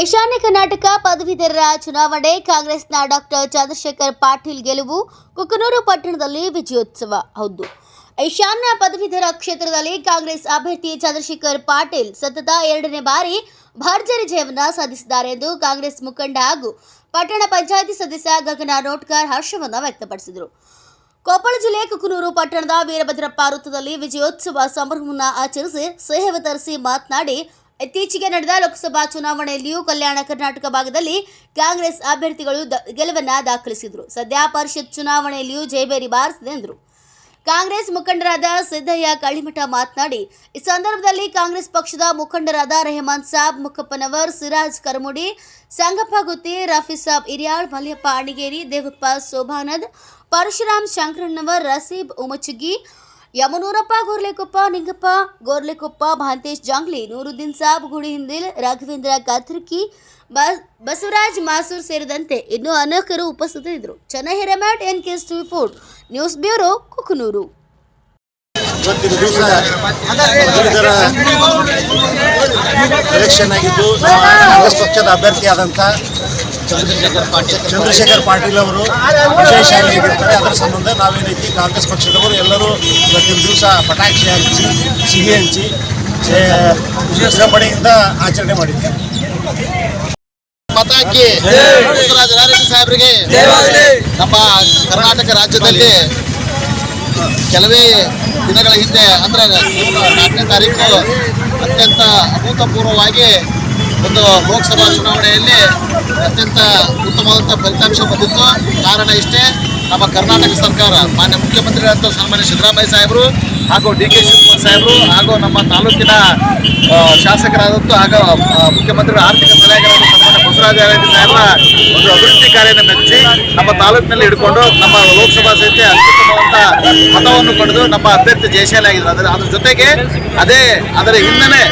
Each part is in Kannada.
ಈಶಾನ್ಯ ಕರ್ನಾಟಕ ಪದವೀಧರರ ಚುನಾವಣೆ, ಕಾಂಗ್ರೆಸ್ನ ಡಾಕ್ಟರ್ ಚಂದ್ರಶೇಖರ್ ಪಾಟೀಲ್ ಗೆಲುವು, ಕುಕನೂರು ಪಟ್ಟಣದಲ್ಲಿ ವಿಜಯೋತ್ಸವ. ಹೌದು. ಈಶಾನ್ಯ ಪದವೀಧರ ಕ್ಷೇತ್ರದಲ್ಲಿ ಕಾಂಗ್ರೆಸ್ ಅಭ್ಯರ್ಥಿ ಚಂದ್ರಶೇಖರ್ ಪಾಟೀಲ್ ಸತತ ಎರಡನೇ ಬಾರಿ ಭರ್ಜರಿ ಜಯವನ್ನು ಸಾಧಿಸಿದ್ದಾರೆ ಎಂದು ಕಾಂಗ್ರೆಸ್ ಮುಖಂಡ ಹಾಗೂ ಪಟ್ಟಣ ಪಂಚಾಯಿತಿ ಸದಸ್ಯ ಗಗನ ನೋಟ್ಕರ್ ಹರ್ಷವನ್ನು ವ್ಯಕ್ತಪಡಿಸಿದರು. ಕೊಪ್ಪಳ ಜಿಲ್ಲೆ ಕುಕನೂರು ಪಟ್ಟಣದ ವೀರಭದ್ರಪ್ಪ ವೃತ್ತದಲ್ಲಿ ವಿಜಯೋತ್ಸವ ಸಂಭ್ರಮವನ್ನು ಆಚರಿಸಿ ಸೇವೆ ವಿತರಿಸಿ ಮಾತನಾಡಿ ಇತ್ತೀಚೆಗೆ ನಡೆದ ಲೋಕಸಭಾ ಚುನಾವಣೆಯಲ್ಲಿಯೂ ಕಲ್ಯಾಣ ಕರ್ನಾಟಕ ಭಾಗದಲ್ಲಿ ಕಾಂಗ್ರೆಸ್ ಅಭ್ಯರ್ಥಿಗಳು ಗೆಲುವನ್ನ ದಾಖಲಿಸಿದರು. ಸದ್ಯ ಪರಿಷತ್ ಚುನಾವಣೆಯಲ್ಲಿಯೂ ಜಯಬೇರಿ ಬಾರಿಸಿದೆ ಎಂದರು. ಕಾಂಗ್ರೆಸ್ ಮುಖಂಡರಾದ ಸಿದ್ದಯ್ಯ ಕಳಿಮಠ ಮಾತನಾಡಿ, ಈ ಸಂದರ್ಭದಲ್ಲಿ ಕಾಂಗ್ರೆಸ್ ಪಕ್ಷದ ಮುಖಂಡರಾದ ರೆಹಮಾನ್ ಸಾಬ್ ಮುಖಪ್ಪನವರ್ ಸಿರಾಜ್ ಕರಮುಡಿ, ಸಂಗಪ್ಪ ಗುತ್ತಿ, ರಫಿ ಸಾಬ್ ಇರಿಯಾಳ್ ಮಲ್ಯಪ್ಪ ಅಣಿಗೇರಿ ದೇವಪ್ಪ ಶೋಭಾನಂದ್ ಪರಶುರಾಮ್ ಶಂಕರಣ್ಣವರ್, ರಸೀಬ್ ಉಮಚಗಿ ಯಮನೂರಪ್ಪ, ಗೋರ್ಲೆಕೊಪ್ಪ, ನಿಂಗಪ್ಪ, ಗೋರ್ಲೆಕೊಪ್ಪ, ಭಾಂತೇಶ್ ಜಾಂಗ್ಲಿ ನೂರುದ್ದೀನ್ ಸಾಬ್ ಗುಡಿ ಹಿಂದಿಲ್ ರಾಘವೇಂದ್ರ ಕಾತ್ರಿಕಿ ಬಸವರಾಜ್ ಮಾಸೂರ್ ಸೇರಿದಂತೆ ಇನ್ನೂ ಅನೇಕರು ಉಪಸ್ಥಿತರಿದ್ದರು. ಚನ್ನಹಿರಮ್ಯಾಟ್ ಎನ್ ಕೆ ಟಿ ಫೋರ್ಟ್ ನ್ಯೂಸ್ ಬ್ಯೂರೋ ಕುಕನೂರು. ಚಂದ್ರಶೇಖರ್ ಪಾಟೀಲ್. ಅವರು ವಿಜಯಶಾಲಿಯಾಗಿರ್ತಾರೆ ಅದರ ಸಂಬಂಧ ನಾವೇನೈತಿ ಕಾಂಗ್ರೆಸ್ ಪಕ್ಷದವರು ಎಲ್ಲರೂ ಇವತ್ತಿನ ದಿವಸ ಪಟಾಕ್ಷಿ ಹಂಚಿ ಸಿಹಿ ಹಂಚಿ ವಿಜೃಂಭಣೆಯಿಂದ ಆಚರಣೆ ಮಾಡಿದ್ದಾರೆ ಮತಾಕಿ ನಾರಾಯಣ ಸಾಹೇಬರಿಗೆ ನಮ್ಮ ಕರ್ನಾಟಕ ರಾಜ್ಯದಲ್ಲಿ ಕೆಲವೇ ದಿನಗಳ ಹಿಂದೆ ಅಂದ್ರೆ ನಾಲ್ಕನೇ ತಾರೀಕು ಅತ್ಯಂತ ಅಭೂತಪೂರ್ವವಾಗಿ ಒಂದು ಲೋಕಸಭಾ ಚುನಾವಣೆಯಲ್ಲಿ ಅತ್ಯಂತ ಉತ್ತಮವಾದಂಥ ಫಲಿತಾಂಶ ಬಂದಿತ್ತು. ಕಾರಣ ಇಷ್ಟೇ, ನಮ್ಮ ಕರ್ನಾಟಕ ಸರ್ಕಾರ, ಮಾನ್ಯ ಮುಖ್ಯಮಂತ್ರಿಗಳಂತ ಸನ್ಮಾನ್ಯ ಸಿದ್ದರಾಮಯ್ಯ ಸಾಹೇಬರು ಹಾಗೂ ಡಿ ಕೆ ಶಿವಕುಮಾರ್ ಸಾಹೇಬರು ಹಾಗೂ ನಮ್ಮ ತಾಲೂಕಿನ ಶಾಸಕರಾದಂಥ ಹಾಗೂ ಮುಖ್ಯಮಂತ್ರಿಗಳ ಆರ್ಥಿಕ ಸಲಹೆಗಾರರು ಸನ್ಮಾನ್ಯ ಬಸವರಾಜ ಅರಣ್ಯ ಸಾಹೇಬರ ಒಂದು ಅಭಿವೃದ್ಧಿ ಕಾರ್ಯನ ಮೆಚ್ಚಿ ನಮ್ಮ ತಾಲೂಕಿನಲ್ಲಿ ಇಟ್ಕೊಂಡು ನಮ್ಮ ಲೋಕಸಭಾ ಸಹಿತ ಅತ್ಯುತ್ತಮವಾದ ಮತವನ್ನು ಪಡೆದು ನಮ್ಮ ಅಭ್ಯರ್ಥಿ ಜಯಶಾಲಿ ಆಗಿದ್ದಾರೆ ಅದರ ಜೊತೆಗೆ ಅದೇ ಅದರ ಹಿನ್ನೆಲೆ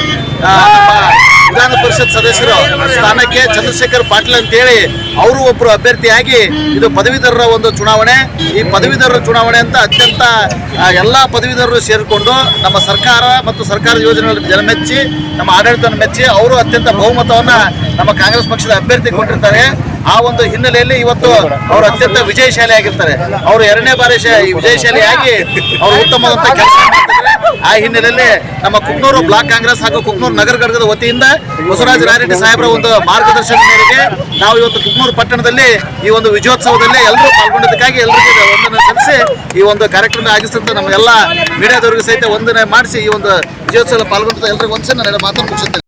ನಮ್ಮ ಸ್ಥಾನಕ್ಕೆ ಚಂದ್ರಶೇಖರ್ ಪಾಟೀಲ್ ಅಂತೇಳಿ ಅವರು ಒಬ್ಬರು ಅಭ್ಯರ್ಥಿಯಾಗಿ ಇದು ಪದವೀಧರರ ಒಂದು ಚುನಾವಣೆ. ಈ ಪದವೀಧರರ ಚುನಾವಣೆ ಅಂತ ಅತ್ಯಂತ ಎಲ್ಲಾ ಪದವೀಧರರು ಸೇರಿಕೊಂಡು ನಮ್ಮ ಸರ್ಕಾರ ಮತ್ತು ಸರ್ಕಾರದ ಯೋಜನೆಗಳನ್ನು ಜನ ಮೆಚ್ಚಿ, ನಮ್ಮ ಆಡಳಿತವನ್ನು ಮೆಚ್ಚಿ ಅವರು ಅತ್ಯಂತ ಬಹುಮತವನ್ನ ನಮ್ಮ ಕಾಂಗ್ರೆಸ್ ಪಕ್ಷದ ಅಭ್ಯರ್ಥಿ ಕೊಟ್ಟಿರ್ತಾರೆ. ಆ ಒಂದು ಹಿನ್ನೆಲೆಯಲ್ಲಿ ಇವತ್ತು ಅವರು ಅತ್ಯಂತ ವಿಜಯಶಾಲಿ ಆಗಿರ್ತಾರೆ ಅವರು ಎರಡನೇ ಬಾರಿ ವಿಜಯಶಾಲಿ ಆಗಿ ಅವರು ಉತ್ತಮವಾದಂತಹ ಕೆಲಸ ಆ ಹಿನ್ನೆಲೆಯಲ್ಲಿ ನಮ್ಮ ಕುಕ್ನೂರು ಬ್ಲಾಕ್ ಕಾಂಗ್ರೆಸ್ ಹಾಗೂ ಕುಕ್ನೂರು ನಗರ ಘಟಕದ ವತಿಯಿಂದ ಬಸವರಾಜ ರಾಯರೆಡ್ಡಿ ಸಾಹೇಬರ ಒಂದು ಮಾರ್ಗದರ್ಶನ ಮೇರೆಗೆ ನಾವು ಇವತ್ತು ಕುಕ್ನೂರು ಪಟ್ಟಣದಲ್ಲಿ ಈ ಒಂದು ವಿಜಯೋತ್ಸವದಲ್ಲಿ ಎಲ್ಲರೂ ಪಾಲ್ಗೊಂಡಿದ್ದಕ್ಕಾಗಿ ಎಲ್ಲರಿಗೂ ವಂದನೆ ಸಲ್ಲಿಸಿ ಈ ಒಂದು ಕಾರ್ಯಕ್ರಮ ಆಗಿಸಿದಂತ ನಮ್ಮ ಎಲ್ಲ ಮೀಡಿಯಾದವರಿಗೂ ಸಹಿತ ವಂದನೆ ಮಾಡಿಸಿ ಈ ಒಂದು ವಿಜಯೋತ್ಸವ ಪಾಲ್ಗೊಂಡಿದ್ದ ಎಲ್ಲರಿಗೂ ಒಂದ್ಸಲ ನನ್ನ ಮಾತನ್ನು ಮುಗಿಸುತ್ತೇನೆ.